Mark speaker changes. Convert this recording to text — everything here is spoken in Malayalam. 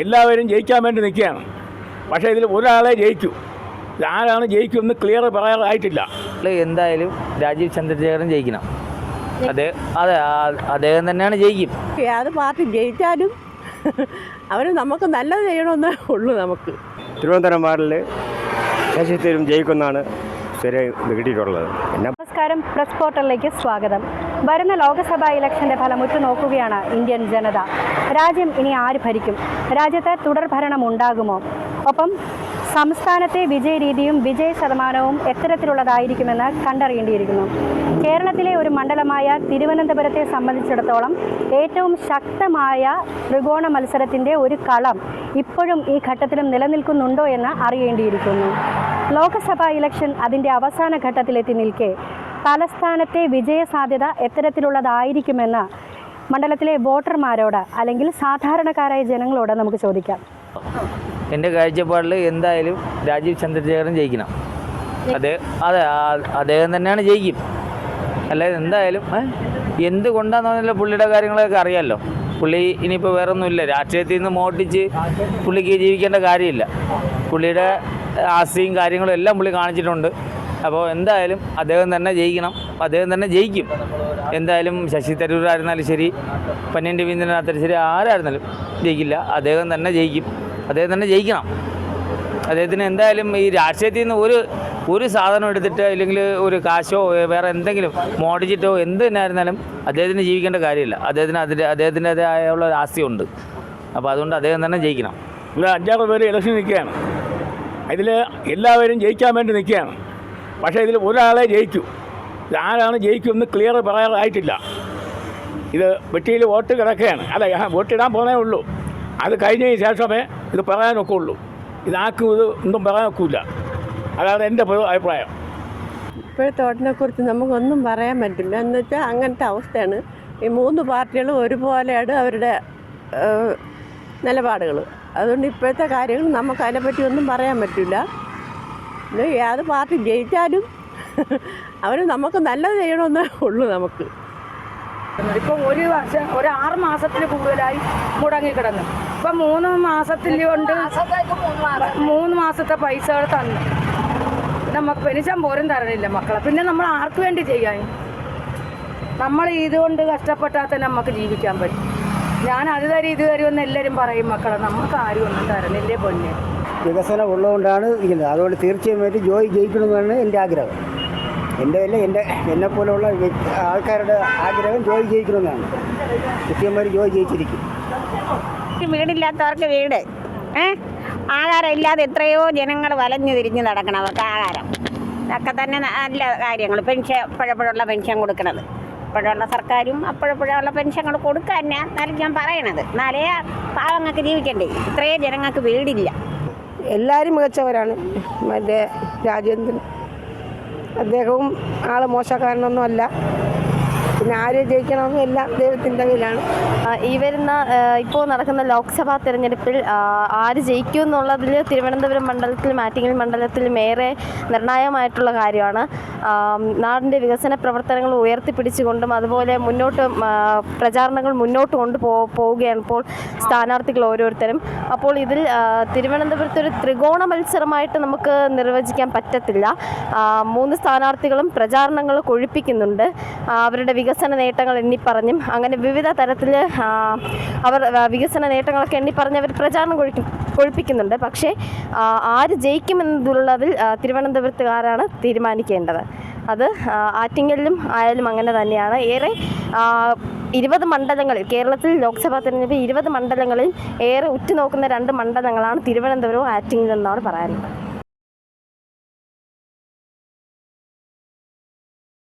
Speaker 1: എല്ലാവരും ജയിക്കാൻ വേണ്ടി നിൽക്കുകയാണ്. പക്ഷേ ഇതിൽ ഒരാളെ ജയിക്കൂ. ഇതാരാണ് ആരാണ് ജയിക്കുമെന്ന് ക്ലിയർ പറയാറായിട്ടില്ല.
Speaker 2: എന്തായാലും രാജീവ് ചന്ദ്രശേഖരൻ ജയിക്കണം. അതെ അതെ അദ്ദേഹം തന്നെയാണ് ജയിക്കും.
Speaker 3: ഏത് പാർട്ടി ജയിച്ചാലും അവർ നമുക്ക് നല്ലത് ചെയ്യണമെന്നേ ഉള്ളൂ നമുക്ക്.
Speaker 4: തിരുവനന്തപുരം വാർഡിൽ ശശി ജയിക്കുന്നതാണ് ജയിക്കുമെന്നാണ് ശരി കിട്ടിയിട്ടുള്ളത്.
Speaker 5: നമസ്കാരം പ്രസ് പോർട്ടലിലേക്ക് സ്വാഗതം. വരുന്ന ലോക്സഭാ ഇലക്ഷന്റെ ഫലം ഉറ്റുനോക്കുകയാണ് ഇന്ത്യൻ ജനത. രാജ്യം ഇനി ആര് ഭരിക്കും? രാജ്യത്ത് തുടർ ഭരണം ഉണ്ടാകുമോ? ഒപ്പം സംസ്ഥാനത്തെ വിജയ രീതിയും വിജയ ശതമാനവും എത്തരത്തിലുള്ളതായിരിക്കുമെന്ന് കണ്ടറിയേണ്ടിയിരിക്കുന്നു. കേരളത്തിലെ ഒരു മണ്ഡലമായ തിരുവനന്തപുരത്തെ സംബന്ധിച്ചിടത്തോളം ഏറ്റവും ശക്തമായ ത്രികോണ മത്സരത്തിന്റെ ഒരു കളം ഇപ്പോഴും ഈ ഘട്ടത്തിലും നിലനിൽക്കുന്നുണ്ടോ എന്ന് അറിയേണ്ടിയിരിക്കുന്നു. ലോക്സഭാ ഇലക്ഷൻ അതിന്റെ അവസാന ഘട്ടത്തിലെത്തി നിൽക്കെ തലസ്ഥാനത്തെ വിജയസാധ്യത എത്തരത്തിലുള്ളതായിരിക്കുമെന്ന് മണ്ഡലത്തിലെ വോട്ടർമാരോട് അല്ലെങ്കിൽ സാധാരണക്കാരായ ജനങ്ങളോട് നമുക്ക് ചോദിക്കാം.
Speaker 2: എന്റെ കാഴ്ചപ്പാടിൽ എന്തായാലും രാജീവ് ചന്ദ്രശേഖരൻ ജയിക്കണം. അതെ അതെ അദ്ദേഹം തന്നെയാണ് ജയിക്കും. അല്ലാതെ എന്തായാലും എന്തുകൊണ്ടാന്ന് പറഞ്ഞാൽ പുള്ളിയുടെ കാര്യങ്ങളൊക്കെ അറിയാമല്ലോ പുള്ളി ഇനിയിപ്പോൾ വേറെ ഒന്നുമില്ല രാഷ്ട്രീയത്തിൽ നിന്ന് മോട്ടിച്ച് പുള്ളിക്ക് ജീവിക്കേണ്ട കാര്യമില്ല. പുള്ളിയുടെ ആസ്തിയും കാര്യങ്ങളും എല്ലാം പുള്ളി കാണിച്ചിട്ടുണ്ട്. അപ്പോൾ എന്തായാലും അദ്ദേഹം തന്നെ ജയിക്കണം. അദ്ദേഹം തന്നെ ജയിക്കും. എന്തായാലും ശശി തരൂർ ആയിരുന്നാലും ശരി പന്യൻ രവീന്ദ്രനാഥാലും ശരി ആരായിരുന്നാലും ജയിക്കില്ല. അദ്ദേഹം തന്നെ ജയിക്കും. അദ്ദേഹം തന്നെ ജയിക്കണം. അദ്ദേഹത്തിന് എന്തായാലും ഈ രാഷ്ട്രീയത്തിൽ നിന്ന് ഒരു ഒരു സാധനം എടുത്തിട്ട് അല്ലെങ്കിൽ ഒരു കാശോ വേറെ എന്തെങ്കിലും മോടിച്ചിട്ടോ എന്ത് തന്നെ ആയിരുന്നാലും അദ്ദേഹത്തിന് ജീവിക്കേണ്ട കാര്യമില്ല. അദ്ദേഹത്തിന് അതിന്റെ അദ്ദേഹത്തിന്റെതായുള്ള ഒരു ആസ്തിയുണ്ട്. അപ്പോൾ അതുകൊണ്ട് അദ്ദേഹം തന്നെ ജയിക്കണം.
Speaker 1: ഇവിടെ അഞ്ചാറ് പേര് ഇലക്ഷൻ നിൽക്കുകയാണ്. അതിൽ എല്ലാവരും ജയിക്കാൻ വേണ്ടി നിൽക്കുകയാണ്. പക്ഷേ ഇതിൽ ഒരാളെ ജയിക്കൂ ആരാണ് ജയിക്കുമെന്ന് ക്ലിയർ പറയാറായിട്ടില്ല. ഇത് വെട്ടിയിൽ വോട്ട് കിടക്കുകയാണ്. അല്ല വോട്ടിടാൻ പോകണേ ഉള്ളൂ. അത് കഴിഞ്ഞതിന് ശേഷമേ ഇത് പറയാനൊക്കെ ഉള്ളൂ ഇതാക്കും ഇത് ഒന്നും പറയാൻ ഒക്കില്ല അതാണ് എന്റെ അഭിപ്രായം.
Speaker 3: ഇപ്പോഴത്തെ ഓട്ടിനെക്കുറിച്ച് നമുക്കൊന്നും പറയാൻ പറ്റില്ല. എന്ന് വെച്ചാൽ അങ്ങനത്തെ അവസ്ഥയാണ്. ഈ മൂന്ന് പാർട്ടികളും ഒരുപോലെയാണ് അവരുടെ നിലപാടുകൾ. അതുകൊണ്ട് ഇപ്പോഴത്തെ കാര്യങ്ങൾ നമുക്ക് അതിനെപ്പറ്റി ഒന്നും പറയാൻ പറ്റില്ല. ഇത് ഏത് പാർട്ടി ജയിച്ചാലും അവർ നമുക്ക് നല്ലത് ചെയ്യണമെന്നേ ഉള്ളൂ നമുക്ക്.
Speaker 6: ഇപ്പം ഒരു വർഷം ഒരു ആറ് മാസത്തിന് കൂടുതലായി മുടങ്ങിക്കിടന്നു. ഇപ്പം മൂന്ന് മാസത്തിൽ കൊണ്ട് മൂന്ന് മാസത്തെ പൈസകൾ തന്നു. നമുക്ക് പെനിച്ചാൻ പോലും തരണില്ല മക്കളെ. പിന്നെ നമ്മൾ ആർക്ക് വേണ്ടി ചെയ്യാൻ? നമ്മൾ ഇതുകൊണ്ട് കഷ്ടപ്പെട്ടാൽ തന്നെ നമുക്ക് ജീവിക്കാൻ പറ്റും. ഞാൻ അത് തരും ഇത് തരുമെന്ന് എല്ലാവരും പറയും മക്കളെ. നമുക്ക് ആരും ഒന്നും തരണില്ലേ പൊന്നെ?
Speaker 7: വികസനം ഉള്ളതുകൊണ്ടാണ് ഇരിക്കുന്നത്. അതുകൊണ്ട് തീർച്ചയായും ജോയി ജയിക്കണമെന്നാണ് എന്റെ ആഗ്രഹം. എന്റെ അല്ല എന്റെ എന്നെപ്പോലുള്ള ആൾക്കാരുടെ ആഗ്രഹം ജോയി ജയിക്കണമെന്നാണ്. കൃത്യമായി ജോയി ജയിച്ചിരിക്കും.
Speaker 8: വീടില്ലാത്തവർക്ക് വീട് ആധാരം ഇല്ലാതെ എത്രയോ ജനങ്ങൾ വലഞ്ഞു തിരിഞ്ഞ് നടക്കണം അവർക്ക് ആധാരം ഇതൊക്കെ തന്നെ നല്ല കാര്യങ്ങൾ. പെൻഷൻ അപ്പോഴപ്പോഴുള്ള പെൻഷൻ കൊടുക്കണത്. ഇപ്പോഴുള്ള സർക്കാരും അപ്പോഴപ്പോഴുള്ള പെൻഷനുകൾ കൊടുക്കാൻ തന്നെ എന്നാലും ഞാൻ പറയണത്. എന്നാലേ പാവങ്ങൾക്ക് ജീവിക്കണ്ടേ ഇത്രയും ജനങ്ങൾക്ക് വീടില്ല.
Speaker 9: എല്ലാവരും മികച്ചവരാണ്. മറ്റേ രാജേന്ദ്രൻ. അദ്ദേഹവും ആൾ മോശക്കാരനൊന്നും അല്ല പിന്നെ ആരും എല്ലാം ദൈവത്തിന്റെ കയ്യിലാണ്.
Speaker 5: ഈ വരുന്ന ഇപ്പോൾ നടക്കുന്ന ലോക്സഭാ തെരഞ്ഞെടുപ്പിൽ ആര് ജയിക്കും എന്നുള്ളതിൽ തിരുവനന്തപുരം മണ്ഡലത്തിൽ മാറ്റിങ്ങൽ മണ്ഡലത്തിലും ഏറെ നിർണായകമായിട്ടുള്ള കാര്യമാണ്. നാടിന്റെ വികസന പ്രവർത്തനങ്ങൾ ഉയർത്തിപ്പിടിച്ചുകൊണ്ടും അതുപോലെ മുന്നോട്ട് പ്രചാരണങ്ങൾ മുന്നോട്ട് കൊണ്ടുപോ പോവുകയാണ് ഇപ്പോൾ സ്ഥാനാർത്ഥികൾ ഓരോരുത്തരും. അപ്പോൾ ഇതിൽ തിരുവനന്തപുരത്ത് ഒരു ത്രികോണ മത്സരമായിട്ട് നമുക്ക് നിർവചിക്കാൻ പറ്റത്തില്ല. മൂന്ന് സ്ഥാനാർത്ഥികളും പ്രചാരണങ്ങൾ കൊഴിപ്പിക്കുന്നുണ്ട്. അവരുടെ വികസന നേട്ടങ്ങൾ എണ്ണിപ്പറഞ്ഞും അങ്ങനെ വിവിധ തരത്തിൽ അവർ വികസന നേട്ടങ്ങളൊക്കെ എണ്ണിപ്പറഞ്ഞ് അവർ പ്രചാരണം കൊഴിക്കും കൊഴിപ്പിക്കുന്നുണ്ട്. പക്ഷേ ആര് ജയിക്കുമെന്നതിലുള്ളതിൽ തിരുവനന്തപുരത്തുകാരാണ് തീരുമാനിക്കേണ്ടത്. അത് ആറ്റിങ്ങലിലും ആയാലും അങ്ങനെ തന്നെയാണ്. ഏറെ ഇരുപത് മണ്ഡലങ്ങളിൽ കേരളത്തിൽ ലോക്സഭാ തിരഞ്ഞെടുപ്പ് ഇരുപത് മണ്ഡലങ്ങളിൽ ഏറെ ഉറ്റുനോക്കുന്ന രണ്ട് മണ്ഡലങ്ങളാണ് തിരുവനന്തപുരവും ആറ്റിങ്ങലും എന്നാണ് പറയാനുള്ളത്.